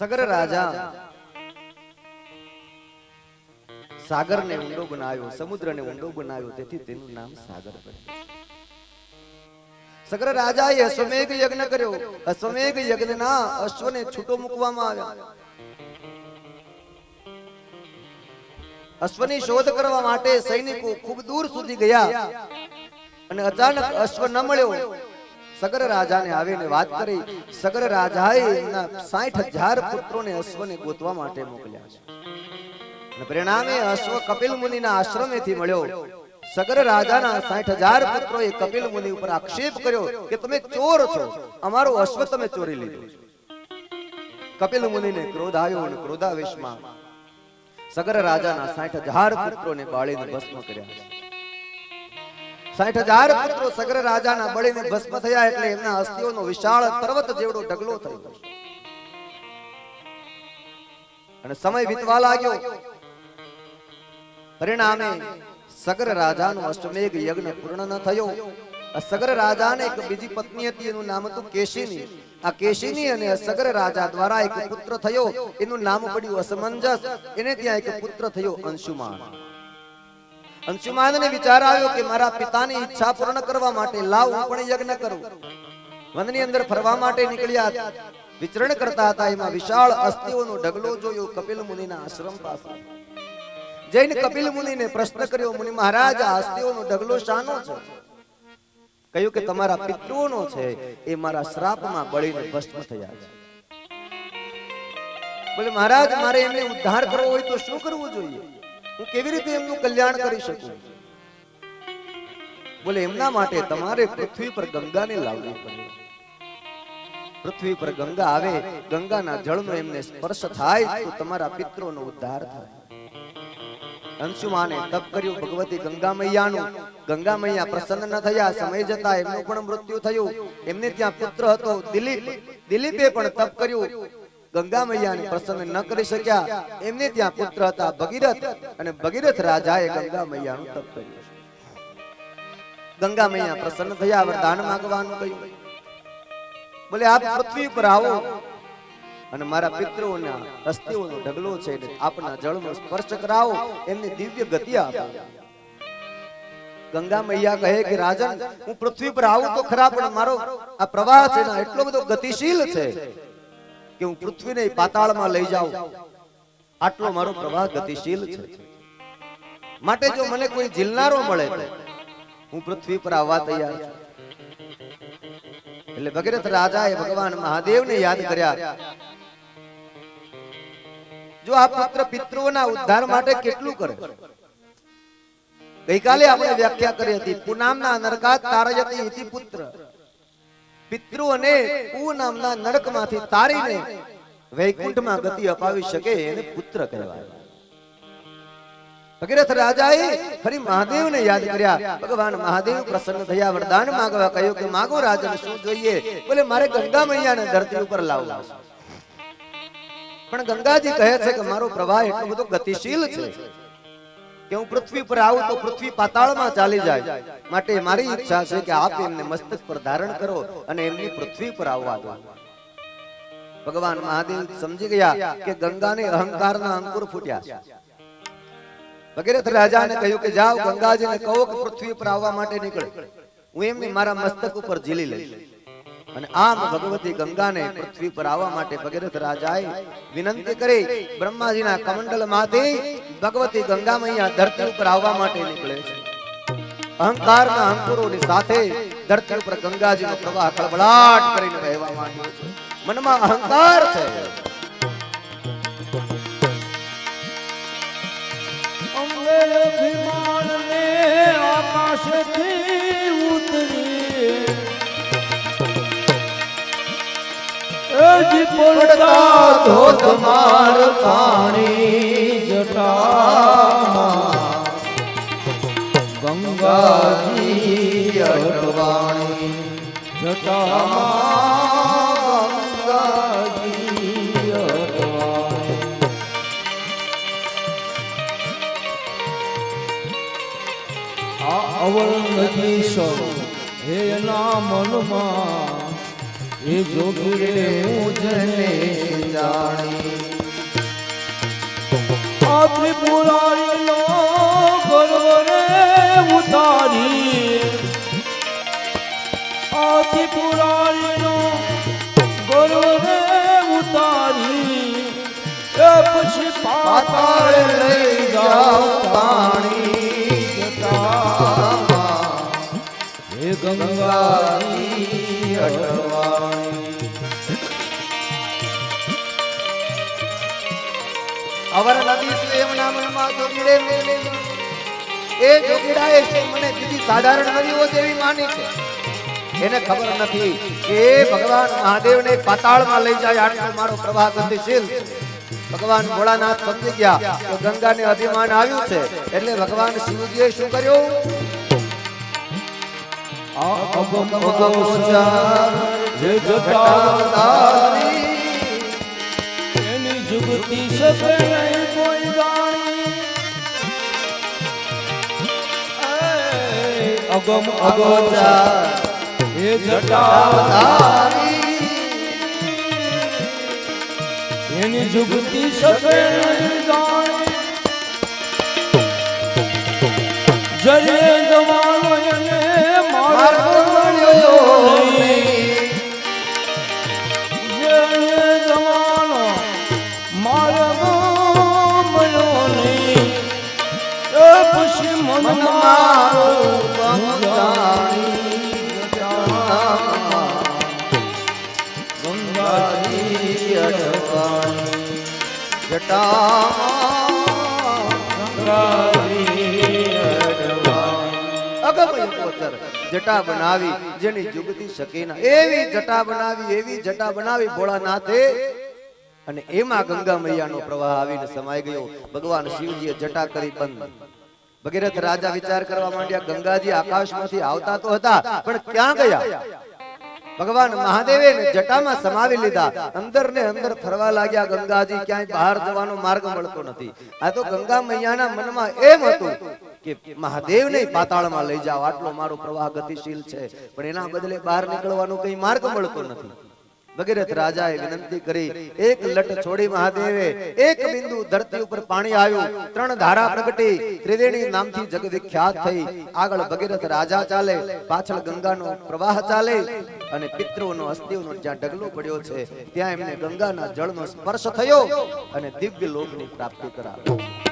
સગર રાજા સાગરને ઊંડો બનાવ્યો, સમુદ્રને ઊંડો બનાવ્યો, તેથી તેનું નામ સાગર પડ્યું સગર રાજાએ અશ્વમેઘ યજ્ઞ કર્યો. અશ્વમેઘ યજ્ઞના અશ્વને છૂટો મૂકવામાં આવ્યા. અશ્વની શોધ કરવા માટે સૈનિકો ખૂબ દૂર સુધી ગયા અને અચાનક અશ્વ ન મળ્યો. સગર રાજાને આવીને વાત કરી સગર રાજાએ એમના સાઠ હજાર પુત્રોને અશ્વને ગોતવા માટે મોકલ્યા છે પરિણામે અશ્વ કપિલ મુનિના આશ્રમેથી મળ્યો સગર રાજાના સાઠ હજાર પુત્રોએ કપિલ મુનિ ઉપર આક્ષેપ કર્યો કે તમે ચોર છો અમારો અશ્વ તમે ચોરી લીધો. કપિલ મુનિને ક્રોધ આવ્યો અને ક્રોધાવેશમાં સગર રાજાના સાઠ હજાર પુત્રોને બાળીને ભસ્મ કર્યા. સાઠ હજાર પુત્રો સગર રાજાના બળીને ભસ્મ થયા એટલે એમના અસ્થિઓનો વિશાળ પર્વત જેવડો ઢગલો થયો. અને સમય વીતવા લાગ્યો. પરિણામે સગર રાજાનો અષ્ટમેઘ યજ્ઞ પૂર્ણ ન થયો. સગર રાજાને એક બીજી પત્ની હતી, એનું નામ હતું કેશીની. આ કેશિની અને સગર રાજા દ્વારા એક પુત્ર થયો. એનું નામ પડ્યું અસમંજસ. એને ત્યાં એક પુત્ર થયો અંશુમાન. અંશુમાનને વિચાર આવ્યો કે મારા પિતાની ઈચ્છા પૂર્ણ કરવા માટે લાવ પણ યજ્ઞ કરું. વનની અંદર ફરવા માટે નીકળ્યા. વિચરણ કરતા હતા. એમાં વિશાળ અસ્થિઓનો ઢગલો જોયો કપિલ મુનિના આશ્રમ પાસે. જઈને કપિલ મુનિને પ્રશ્ન કર્યો, મુનિ મહારાજ, આ અસ્થિઓનો ઢગલો શાનો છે? કહ્યું કે, તમારા પિતૃઓનો છે. એ મારા શ્રાપમાં બળીને ભસ્મ થયા છે. બોલે, મહારાજ, મારે એમને ઉદ્ધાર કરવો હોય તો શું કરવું જોઈએ? હું કેવી રીતે એમનું કલ્યાણ કરી શકું? બોલે, એમના માટે તમારે પૃથ્વી પર ગંગાને લાવવી પડે. પૃથ્વી પર ગંગા આવે, ગંગાના જળનો એમને સ્પર્શ થાય, તો તમારા પિત્રોનો ઉદ્ધાર થાય. અંશુમાને તપ કર્યું, ભગવતી ગંગા મૈયાનું ગંગા મૈયા પ્રસન્ન ન થયા, સમય જતા એમનું પણ મૃત્યુ થયું. એમને ત્યાં પુત્ર હતો, દિલીપ. દિલીપે પણ તપ કર્યું. ગંગા મૈયાને પ્રસન્ન ન કરી શક્યા. એમને ત્યાં પુત્ર હતા ભગીરથ અને ભગીરથ રાજાએ ગંગા મૈયાનું તપ કર્યું. ગંગા મૈયા પ્રસન્ન થયા, વરદાન માંગવાનું કહ્યું. બોલે, આપ પૃથ્વી પર આવો અને મારા પિતૃઓના હસ્તીઓનો ઢગલો છે આપના જળનો સ્પર્શ કરાવો, એમને દિવ્ય ગતિ આપો. ગંગા મૈયા કહે કે, રાજન, હું પૃથ્વી પર આવું તો ખરા, પણ મારો આ પ્રવાહ છે એટલો બધો ગતિશીલ છે કે હું પૃથ્વીને પાતાળમાં લઈ જાઉં. આટલો મારો પ્રવાહ ગતિશીલ છે. માટે જો મને કોઈ ઝીલનારો મળે હું પૃથ્વી પર આવવા તૈયાર છું. એટલે ભગીરથ રાજાએ ભગવાન મહાદેવને યાદ કર્યા. જો આ પુત્ર પિતૃઓના ઉદ્ધાર માટે કેટલું કરે? ગઈકાલે આપણે વ્યાખ્યા કરી હતી, પુનામના નરકાત તારયતી પુત્ર. પિતૃઓને ઉ નામના નરકમાંથી તારીને વૈકુંઠમાં ગતિ અપાવી શકે એને પુત્ર કહેવાય. ભગીરથ રાજાએ ફરી મહાદેવને યાદ કર્યા. ભગવાન મહાદેવ પ્રસન્ન થયા, વરદાન માંગવા કહ્યું કે, માગો રાજા શું જોઈએ? બોલે, મારે ગંગા મૈયાને ધરતી ઉપર લાવવા પણ ગંગાજી કહે છે કે, મારો પ્રવાહ એટલો બધો ગતિશીલ છે. કે હું પૃથ્વી પર આવું તો પૃથ્વી પાતાળમાં ચાલી જાય. માટે મારી ઈચ્છા છે કે આપ એમને મસ્તક પર ધારણ કરો અને એમની પૃથ્વી પર આવવા દો. ભગવાન મહાદેવ સમજી ગયા કે ગંગાને અહંકારના અંકુર ફૂટ્યા વગેરે રાજાને કહ્યું કે જાઓ ગંગાજીને કહો કે પૃથ્વી પર આવવા માટે નીકળે. હું એમને મારા મસ્તક ઉપર ઝીલી લઈશ. અને આમ ભગવતી ગંગાને પૃથ્વી પર આવવા માટે ભગીરથ રાજાએ વિનંતી કરી, બ્રહ્માજીના કમંડલમાંથી ભગવતી ગંગા મૈયા ધરતી ઉપર આવવા માટે નીકળે છે. અહંકારના અંકુરોની સાથે ધરતી ઉપર ગંગાજીનો પ્રવાહ ખળબળાટ કરીને વહેવા માંડ્યો છે. મનમાં અહંકાર છે. અંબે અભિમાનને આકાશથી પડતા ધોધમાર પાણી જટામાં. ગંગાજી અડવાણી જટામાં. ગંગાજી અડવાણી. નદી સૌ હે એના મનમાં એ જોગીરે મુજને જાણી. આ ત્રિપુરારીનો ગર્વ ગરવરે ઉતારી. આ ત્રિપુરારીનો ગર્વ ગરવરે ઉતારી. એ પછી પાતાળ લઈ જાઓ પાણી. હે ગંગાજી અવર નદી સ્વયં નામનમાં જોગીડે મેલે એ જોગીડાએ છે મને બીજી સાધારણ નદીઓ જેવી માની છે, એને ખબર નથી કે ભગવાન મહાદેવને પાતાળમાં લઈ જાય આટલો મારો પ્રવાહ ગતિશીલ. ભગવાન ભોળાનાથ સમજી ગયા તો ગંગાને અભિમાન આવ્યું છે, એટલે ભગવાન શિવજીએ શું કર્યું? અગમ અગોચર જે જટાવતારી. એની જુગતી શકે નહીં કોઈ એ અગમ અગોચર, એ જટાવતારી. એની જુગતી જરે જવાનો જટા બનાવી, જેની જુગતી શકે ના. એવી જટા બનાવી, એવી જટા બનાવી ભોળાનાથે. અને એમાં ગંગા મૈયાનો પ્રવાહ આવીને સમાઈ ગયો. ભગવાન શિવજીએ જટા કરી બંધ. ભગીરથ રાજા વિચાર કરવા માંડ્યા, ગંગાજી આકાશમાંથી આવતા તો હતા, પણ ક્યાં ગયા? ભગવાન મહાદેવે જટામાં સમાવી લીધા. અંદર ને અંદર ફરવા લાગ્યા. ગંગાજી ક્યાંય બહાર જવાનો માર્ગ મળતો નથી. આ તો ગંગા મૈયાના મનમાં એમ હતું કે મહાદેવને પાતાળમાં લઈ જાઓ. આટલો મારો પ્રવાહ ગતિશીલ છે. પણ એના બદલે બહાર નીકળવાનો કઈ માર્ગ મળતો નથી. ભગીરથ રાજાએ વિનંતી કરી, એક લટ છોડી મહાદેવે, એક બિંદુ ધરતી ઉપર પાણી આવ્યું, ત્રણ ધારા પ્રગટી, ત્રિવેણી નામથી જગ વિખ્યાત થઈ. આગળ ભગીરથ રાજા ચાલે, પાછળ ગંગાનો પ્રવાહ ચાલે અને પિતૃનો અસ્થિઓનો જ્યાં ડગલો પડ્યો છે, ત્યાં એમને ગંગાના જળનો સ્પર્શ થયો અને દિવ્ય લોકની પ્રાપ્તિ કરાવી.